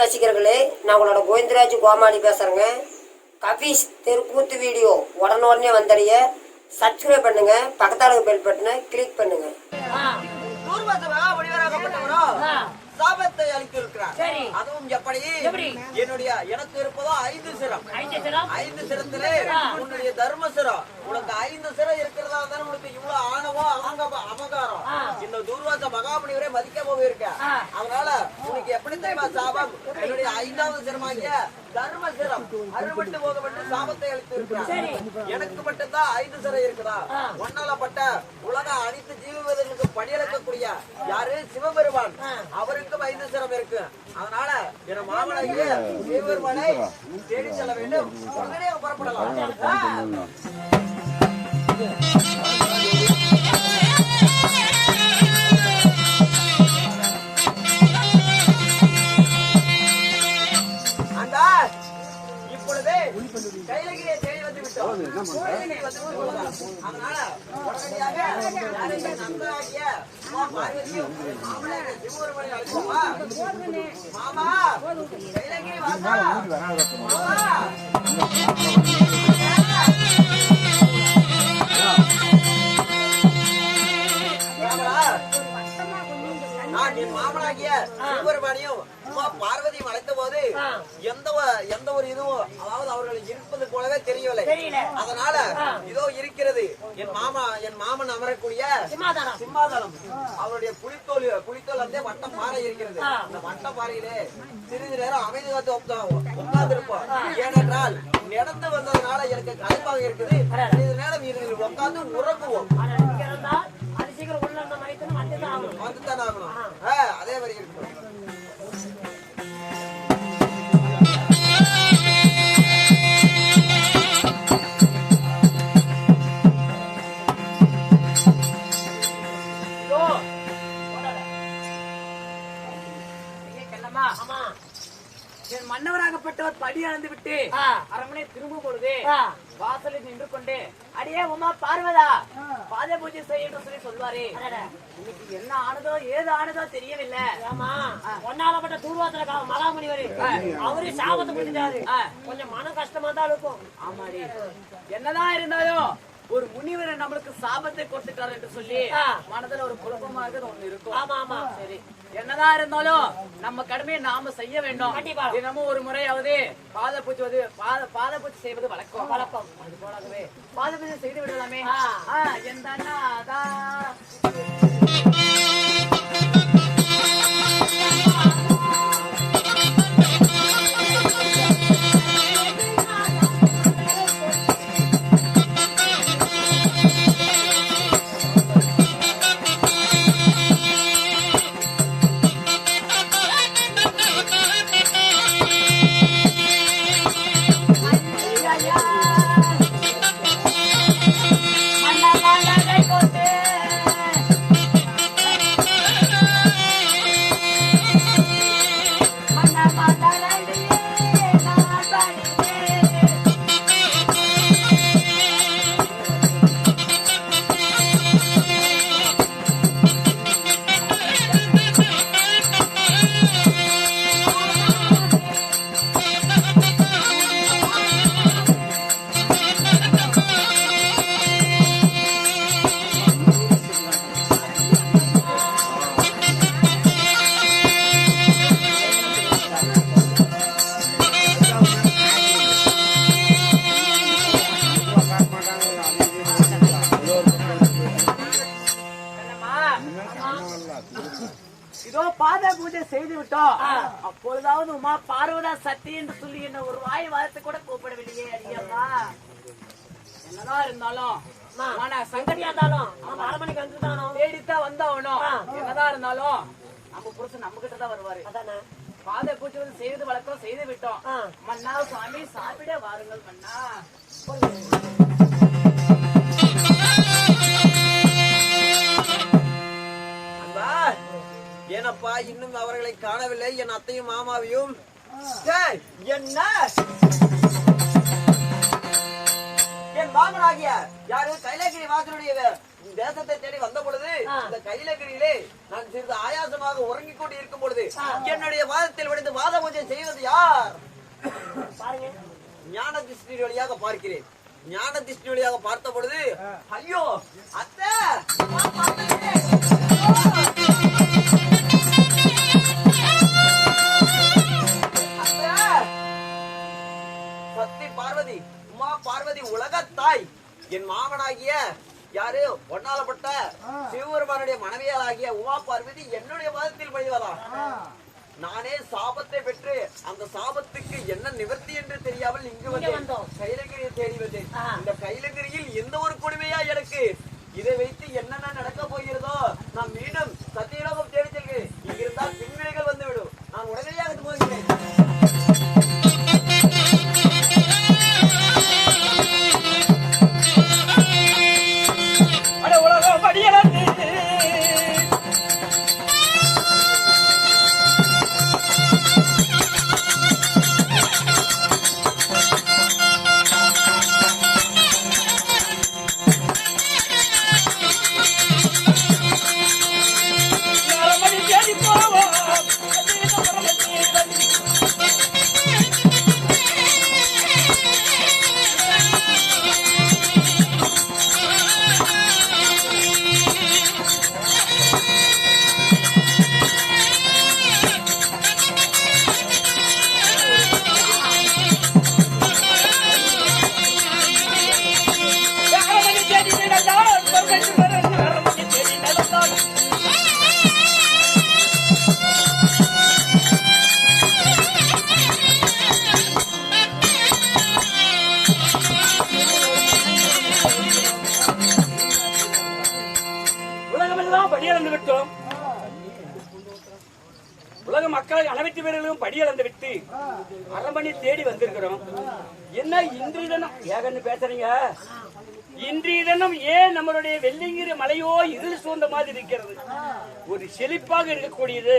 ரசிகர்களே. நான் உங்களோட கோவிந்தராஜ் கோமாளி பேசுறேங்க. கபீஸ் தெருக்கூத்து வீடியோ உடனே வந்தடைய சப்ஸ்கிரைப் பண்ணுங்க. பக்கத்தால பெல் பட்டனை கிளிக் பண்ணுங்க. சாபத்தை அளித்திருக்கிறார். அதுவும் எப்படி? என்னுடைய எனக்கு இருப்பதோ ஐந்து சிரம் ஐந்து சிரம் சிரத்திலே உன்னுடைய தர்ம சிரம் உனக்கு ஐந்து சிரம் இருக்கிறதா தானே உனக்கு இவ்வளவு ஆணவம் அவங்க அமகாரம். இந்த தூர்வாச மகாமுனிவரை மதிக்காம போயிருக்க. அதனால உனக்கு எப்படி தெரியுமா சாபம் என்னுடைய ஐந்தாவது சிரமாகிய தர்ம சிரம் அறுபட்டு போகப்பட்டு சாபத்தை அளித்து சரி. எனக்கு மட்டும்தான் ஐந்து சிறை இருக்குதா ஆ. ஒன்னாலப்பட்ட உலக அனைத்து ஜீவவேதங்களுக்கு படியளக்கக்கூடிய யாரு சிவபெருமான் ஆ. அவருக்கும் ஐந்து சிரம் இருக்கு அதனால என மாமனாகிய சிவபெருமானை தேடி மாமனார் சிவபெருமானை அழைப்போமா? மாமா என் மாமன் அமரக்கூடிய சிம்மாதானம். சிம்மாதனம். அவருடைய புலித்தோல் புலித்தோல் வந்து வட்ட பாறை இருக்கிறது. அந்த வட்ட பாறையிலே சிறிது நேரம் அமைதி காத்து உட்கார்ந்து இருப்போம் ஏனென்றால் நடந்து வந்ததுனால எனக்கு களைப்பாக இருக்குது. சிறிது நேரம் இதில் உட்கார்ந்து உறங்குவோம். வந்துதான் ஆகணும். அதே மாதிரி இருக்கும். மன்னவராகப்பட்டவர் படி அளந்து விட்டு. அரண்மனை திரும்பும் பொழுது. வாசலில் நின்று கொண்டு அடியே உமா பார்வதா? பாத பூஜை செய்ய என்று சொல்லி சொல்வாரே. இன்னைக்கு என்ன ஆனதோ ஏது ஆனதோ தெரியவில்லை. ஆமா ஒன்னாலப்பட்ட தூர்வாசல மகாமுனிவர் அவரு சாபத்தை ஆ. கொஞ்சம் மன கஷ்டமா தான் இருக்கும். ஆமாடி. என்னதான் இருந்தாலும் ஒரு முனிவர் நம்மளுக்கு சாபத்தை கொடுத்துட்டார் என்று சொல்லி. மனதுல ஒரு குழப்பமாக ஒண்ணு இருக்கும் ஆமா ஆமா சரி என்னதான் இருந்தாலும் நம்ம கடமையை நாம செய்ய வேண்டும். தினமும் ஒரு முறையாவது பாத பூஜை பாத பாத பூஜை செய்வது வழக்கம் வழக்கம். அது போலவே பாத பூஜை செய்து விடலாமே ஆ. ஆ, எந்த விட்டோம் அப்பொழுதாவது உமா பார்வதா சக்தி என்று சொல்லி என்ன ஒரு வாய் வார்த்தை கூட கூப்பிடவில்லையே அடியம்மா. என்னதான் இருந்தாலும் சங்கடியா இருந்தாலும் அரை மணிக்கு வந்துட்டானோ? தேடித்தான் வந்தாகணும் ஆ. என்னதான் இருந்தாலும் நம்ம புருஷன் நம்ம கிட்ட தான் வருவாரு. அதானே? பாத பூஜை வந்து செய்து வழக்கம் செய்து விட்டோம். மன்னா சுவாமி சாப்பிட வாருங்கள் மன்னா. ஏனப்பா இன்னும் அவர்களை காணவில்லை என் அத்தையும் மாமாவையும். என்ன என் மாமனாகிய யாரு? கைலாகிரி வாசனுடைய தேசத்தை தேடி வந்த பொழுது இந்த கைலகிரியிலே நான் சிறிது ஆயாசமாக உறங்கிக் கொண்டு இருக்கும் பொழுது என்னுடைய வாதத்தில் விடுத்து வாத பூஜை செய்வது யார்? ஞான திருஷ்டி வழியாக பார்க்கிறேன். ஞான திருஷ்டி வழியாக பார்த்த பொழுது ஐயோ அத்தை! யாரு? ஒன்னாலப்பட்ட சிவபெருமானுடைய மனைவியாளாகிய உமா பார்வதி என்னுடைய மதத்தில் பழிவதா நானே சாபத்தை பெற்று அந்த சாபத்துக்கு என்ன நிவர்த்தி என்று தெரியாமல் இங்கு வந்தேன். கைலகிரியை தேடி வந்தேன். இந்த கைலகிரியில் எந்த ஒரு கொடுமையா எனக்கு? இதை வைத்து உலகமெல்லாம் விட்டோம். உலக மக்களை அனைத்து பேர்களும் படியளந்து விட்டு அரண்மனை தேடி வந்திருக்கிறோம். என்ன இன்றைய தினம் ஏகன்னு பேசுறீங்க? இன்றைய தினம் ஏன் நம்மளுடைய வெள்ளிங்கிற மலையோ இருள் சூழ்ந்த மாதிரி இருக்கிறது? ஒரு செழிப்பாக இருக்கக்கூடியது.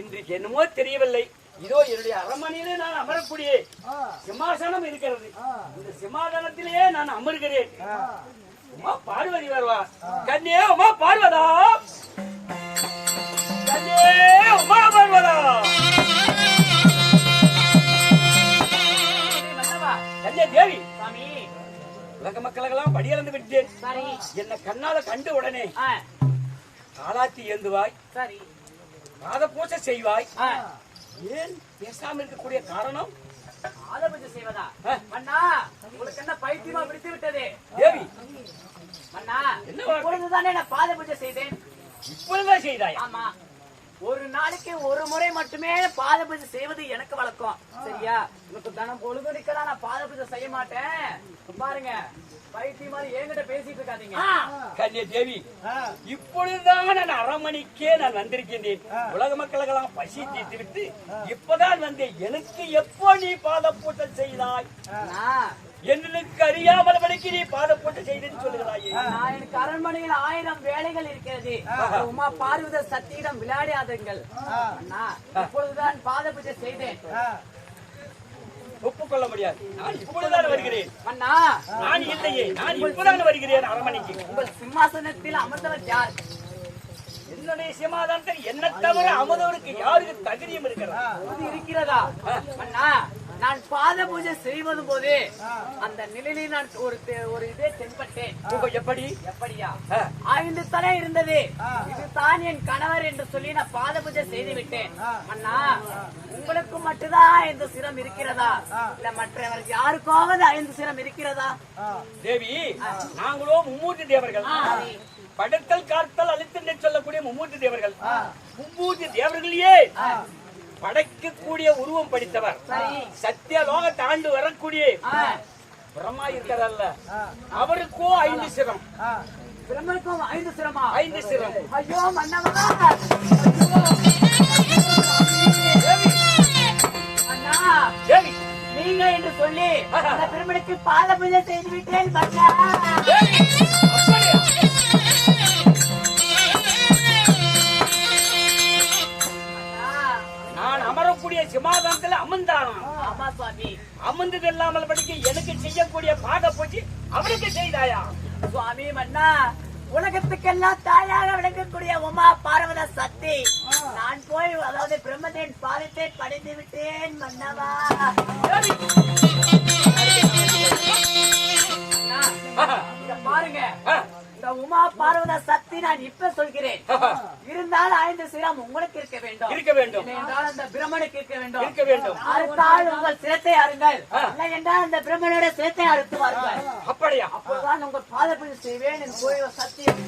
இன்றைக்கு என்னமோ தெரியவில்லை. இதோ என்னுடைய அரண்மனையிலே நான் அமரக்கூடிய சிம்மாசனம் இருக்கிறது. இந்த சிம்மாசனத்திலேயே நான் அமர்கிறேன். உமா பார்வதி வருவா. கண்ணே உமா பார்வதா? கண்ணே உமா பார்வதா? கண்ணே தேவி. சாமி. உலக மக்களுக்கெல்லாம் படியிழந்து விட்டேன். என்ன கண்ணால கண்டு உடனே காலாத்தி ஏந்துவாய். சரி. பாத பூசை செய்வாய் ஏன் பேசாம இருக்கக்கூடிய காரணம்? பாத பூஜை செய்வதா. மன்னா உங்களுக்கு என்ன பைத்தியமா பிடித்து விட்டது தேவி மன்னா என்ன வாழ்க்கை? இப்பொழுதுதானே நான் பாத பூஜை செய்தேன் இப்பொழுதுதான் செய்தாய்? ஆமா. ஒரு நாளைக்கு ஒரு முறை மட்டுமே பாத பூஜை செய்வது எனக்கு வழக்கம். சரியா? எனக்கு தினம் பொழுதுனிக்கலாம் நான் பாத பூஜை செய்ய மாட்டேன். பாருங்க பைத்தியம் மாதிரி என்கிட்ட பேசிட்டு இருக்காதீங்க. கன்னிய தேவி இப்பொழுதுதான் நான் அரண்மனைக்கே நான் வந்திருக்கின்றேன். உலக மக்களுக்கெல்லாம் பசி தீர்த்து விட்டு இப்பதான் வந்தேன். எனக்கு எப்போ நீ பாத பூட்டல் செய்தாய்? எனக்கு அறியாமல் வரைக்கு நீ பாத பூட்டல் செய்தேன்னு சொல்லுகிறாயே. நான் எனக்கு அரண்மனையில் ஆயிரம் வேலைகள் இருக்கிறது. உமா பார்வத சத்தியிடம் விளையாடாதுங்கள் அண்ணா இப்பொழுதுதான் பாத பூஜை செய்தேன். ஒப்புக்கொள்ள முடியாது. நான் இப்பொழுதுதான் வருகிறேன். அண்ணா நான் இல்லையே. நான் இப்பதான் வருகிறேன் அரண்மனைக்கு. உங்கள் சிம்மாசனத்தில் அமர்ந்தவர் யார்? என்னுடைய சிமாதானத்தில் என்ன தவிர அமுதவருக்கு யாருக்கு தகுதியும் இருக்கிறது? அது இருக்கிறதா? அண்ணா நான் பாத பூஜை செய்வது போது அந்த நிலையிலே நான் ஒரு தெ- ஒரு இதே தென்பட்டேன். உங்க எப்படி? எப்படியா. ஐந்து தலை இருந்தது. இதுதான் என் கணவர் என்று சொல்லி நான் பாத பூஜை செய்து விட்டேன். அண்ணா உங்களுக்கு மட்டும்தான் ஐந்து சிரம் இருக்கிறதா? இல்ல மற்றவர் யாருக்காவது ஐந்து சிரம் இருக்கிறதா? தேவி நாங்களோ மும்மூர்த்தி தேவர்கள். படைத்தல் காத்தல் அழித்தல் சொல்லக்கூடிய மும்மூர்த்தி தேவர்கள். மும்மூர்த்தி தேவர்களையே. படைக்கக்கூடிய உருவம் படித்தவர். சரி. சத்திய லோகத்தை ஆண்டு வரக்கூடிய பிரம்மா இருக்கிறல்ல அவருக்கோ ஐந்து சிரம். பிரம்மனுக்கும் ஐந்து சிரமா? ஐந்து சிரம். ஐயோ மன்னவா அண்ணா நீங்க என்று சொல்லி அந்த பிரம்மனுக்கு பாத பூஜை செய்து விட்டேன் மன்னா அமர்ந்தானா. ஆமா சுவாமி. அமர்ந்தது இல்லாமல் படிக்க எனக்கு செய்யக்கூடிய பாத பூஜை அவனுக்கு செய்தாயா? சுவாமி மன்னா உலகத்துக்கெல்லாம் தாயாக விளங்கக்கூடிய உமா பார்வத சக்தி. நான் போய் அதாவது பிரம்மதேன் பாதத்தை படைந்து விட்டேன் மன்னவா. பாருங்க. இந்த உமா பார்வத சக்தி நான் இப்ப சொல்கிறேன். இருந்தால் ஐந்து சிரம் உங்களுக்கு இருக்க வேண்டும். இருக்க வேண்டும். என்றால் அந்த பிரம்மனுக்கு இருக்க வேண்டும். இருக்க வேண்டும். அறுத்தால் உங்கள் சிரத்தை அருங்கள் இல்லை என்றால் அந்த பிரம்மனுடைய சிரத்தை அறுத்து வாருங்கள். அப்படியா? அப்போதுதான் உங்கள் பாத பூஜை செய்வேன் என் கோயில் சத்தியம்